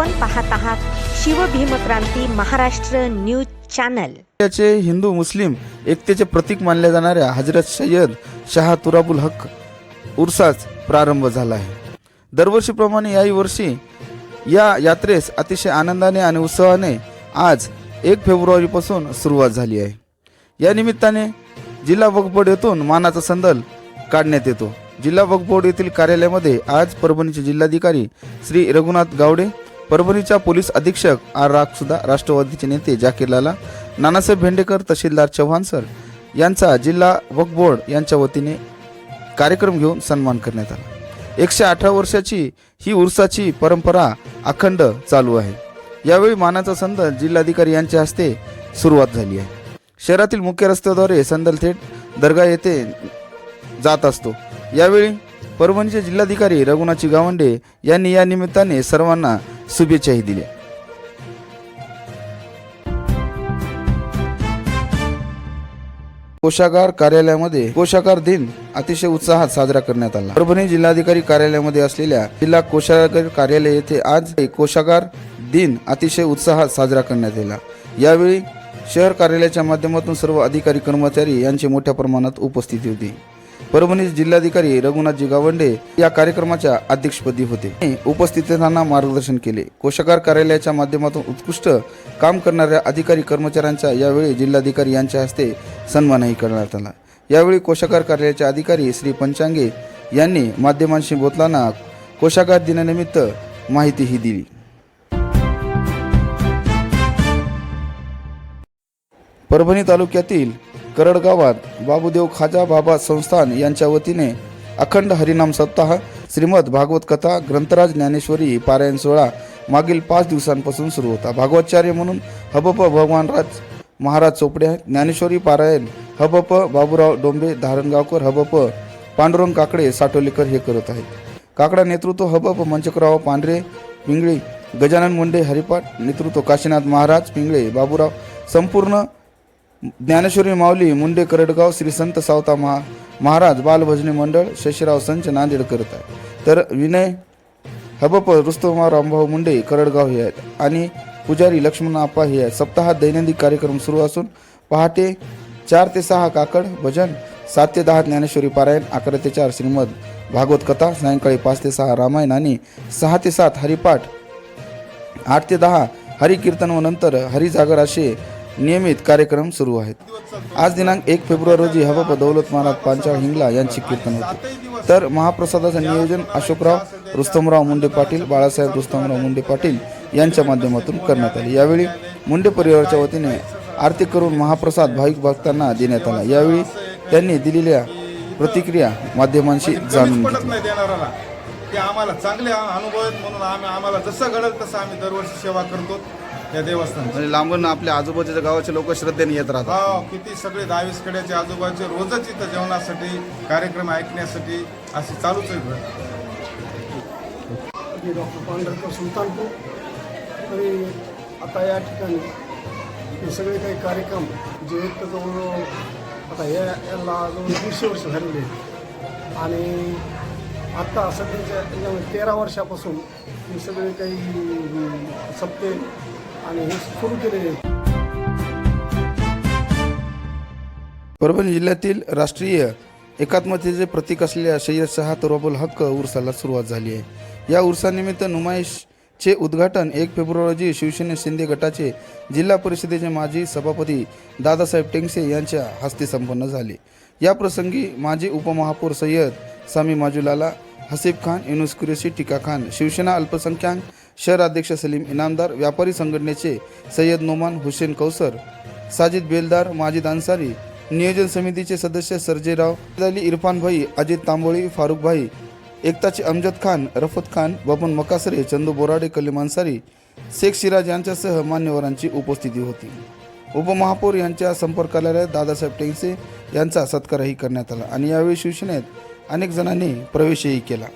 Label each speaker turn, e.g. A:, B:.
A: आपण पाहत आहात शिवभीमक्रांती महाराष्ट्र न्यूज चॅनल.
B: याचे हिंदू मुस्लिम एकतेचे प्रतीक मानल्या जाणाऱ्या हजरत सय्यद शाह तुराबुल हक उर्साच प्रारंभ झाला आहे. दरवर्षीप्रमाणे याही वर्षी या यात्रेस अतिशय आनंदाने आणि उत्साहाने आज एक फेब्रुवारीपासून सुरुवात झाली आहे. या निमित्ताने जिल्हा वक्फ बोर्ड येथून मानाचा संदल काढण्यात येतो. जिल्हा वक्फ बोर्ड येथील कार्यालयामध्ये आज परभणीचे जिल्हाधिकारी श्री रघुनाथ गावडे परभणीच्या पोलीस अधीक्षक आर रागसुद्धा राष्ट्रवादीचे नेते जाकीर लाला नानासाहेब भेंडेकर तहसीलदार चव्हाण सर यांचा जिल्हा वक्फ बोर्ड यांच्या वतीने कार्यक्रम घेऊन सन्मान करण्यात आला. एकशे अठरा वर्षाची ही उर्साची परंपरा अखंड चालू आहे. यावेळी मानाचा संदल जिल्हाधिकारी यांच्या हस्ते सुरुवात झाली आहे. शहरातील मुख्य रस्त्याद्वारे संदल थेट दर्गा येथे जात असतो. यावेळी परभणीचे जिल्हाधिकारी रघुनाथजी गावंडे यांनी या निमित्ताने सर्वांना शुभेच्छाही दिल्या. कोषागार कार्यालयामध्ये कोषागार दिन अतिशय उत्साहात साजरा करण्यात आला. परभणी जिल्हाधिकारी कार्यालयामध्ये असलेल्या जिल्हा कोषागार कार्यालय येथे आज कोषागार दिन अतिशय उत्साहात साजरा करण्यात आला. यावेळी शहर कार्यालयाच्या माध्यमातून सर्व अधिकारी कर्मचारी यांची मोठ्या प्रमाणात उपस्थिती होती. परभणी जिल्हाधिकारी रघुनाथजी गावंडे या कार्यक्रमाच्या अध्यक्षपदी होते. उपस्थितांना मार्गदर्शन केले. कोशागार कार्यालयाच्या माध्यमातून उत्कृष्ट काम करणाऱ्या अधिकारी कर्मचाऱ्यांचा यावेळी जिल्हाधिकारी यांच्या हस्ते सन्मानही करण्यात आला. यावेळी कोशागार कार्यालयाचे अधिकारी श्री पंचांगे यांनी माध्यमांशी बोलताना कोशागार दिनानिमित्त माहितीही दिली. परभणी तालुक्यातील करडगावात बाबूदेव खाजा बाबा संस्थान यांच्या वतीने अखंड हरिनाम सप्ताह श्रीमद भागवत कथा ग्रंथराज ज्ञानेश्वरी पारायण सोहळा मागील पाच दिवसांपासून सुरू होता. भागवतचार्य म्हणून हबप भगवानराज महाराज चोपडे ज्ञानेश्वरी पारायण हबप बाबूराव डोंबे धारणगावकर हबप पांडुरंग काकडे साटोलेकर हे करत आहेत. काकडा नेतृत्व हबप मंचकराव पांढरे पिंगळे गजानन मुंडे हरिपाठ नेतृत्व काशीनाथ महाराज पिंगळे बाबूराव संपूर्ण ज्ञानेश्वरी माऊली मुंडे करडगाव श्री संत सावता महा महाराज बालभजनी मंडळ शशीराव संच नांदेड करत आहे. तर विनय हबप रुस्तमा रामभाऊ मुंडे करडगाव हे आहेत. आणि पुजारी लक्ष्मण आप्पा हे आहेत. सप्ताहात दैनंदिन कार्यक्रम सुरू असून पहाटे चार ते सहा काकड भजन सात ते दहा ज्ञानेश्वरी पारायण अकरा ते चार श्रीमद भागवत कथा सायंकाळी पाच ते सहा रामायण आणि सहा ते सात हरिपाठ आठ ते दहा हरिकीर्तन व नंतर हरिजागर असे नियमित कार्यक्रम सुरू आहेत. आज दिनांक एक फेब्रुवारी रोजी हबप दौलत महाराज पांचाळ हिंगला यांची कीर्तन होते. तर महाप्रसादाचं नियोजन अशोकराव रुस्तमराव मुंडे पाटील बाळासाहेब रुस्तमराव मुंडे पाटील यांच्या माध्यमातून करण्यात आले. यावेळी मुंडे परिवाराच्या वतीने आरती करून महाप्रसाद भाविक भक्तांना देण्यात आला. यावेळी त्यांनी दिलेल्या प्रतिक्रिया माध्यमांशी जाणून
C: घेतली. ते आम्हाला चांगले अनुभव आहेत म्हणून आम्ही आम्हाला जसं घडल तसं आम्ही दरवर्षी सेवा करतो. या देवस्थानाची
B: म्हणजे लांबून आपल्या आजूबाजूच्या गावाचे लोक श्रद्धेने येत राहतात.
C: हा किती सगळे दहावीस कड्याचे आजूबाजूचे रोजच इथं जेवणासाठी कार्यक्रम ऐकण्यासाठी असे चालूच आहे
D: मी डॉक्टर पांढरकर सुलतानपूर. आणि आता या ठिकाणी हे सगळे काही कार्यक्रम जे आहेत तर जवळजवळ आता या याला जवळ दीडशे वर्ष झालेले आहेत. आणि आत्ता सध्याच्या तेरा वर्षापासून हे सगळे काही सप्ते आणि हे सुरू केलेले
B: परभणी जिल्ह्यातील राष्ट्रीय एकात्मतेचे प्रतीक असलेल्या सय्यद शहा तरोबुल हक्क उर्साला सुरुवात झाली आहे. या उर्सानिमित्त नुमाईशचे उद्घाटन एक फेब्रुवारी रोजी शिवसेना शिंदे गटाचे जिल्हा परिषदेचे माजी सभापती दादासाहेब टेंगसे यांच्या हस्ते संपन्न झाले. या प्रसंगी माजी उपमहापौर सय्यद सामी माजुलाला हसीब खान युनुस कुरेशी टीका खान शिवसेना अल्पसंख्याक शहर अध्यक्ष सलीम इनामदार व्यापारी संघटनेचे सय्यद नोमान हुसेन कौसर साजिद बेलदार माजिद अन्सारी नियोजन समितीचे सदस्य सर्जेराव अली इरफान भाई अजित तांबोळी फारुख भाई एकताचे अमजद खान रफत खान बबन मकासरे चंदू बोराडे कलीम अन्सारी शेख सिराज यांच्यासह मान्यवरांची उपस्थिती होती. उपमहापौर यांच्या संपर्कालयात दादासाहेब टेंगसे यांचा सत्कारही करण्यात आला आणि यावेळी शिवसेनेत अनेक जणांनी प्रवेशही केला.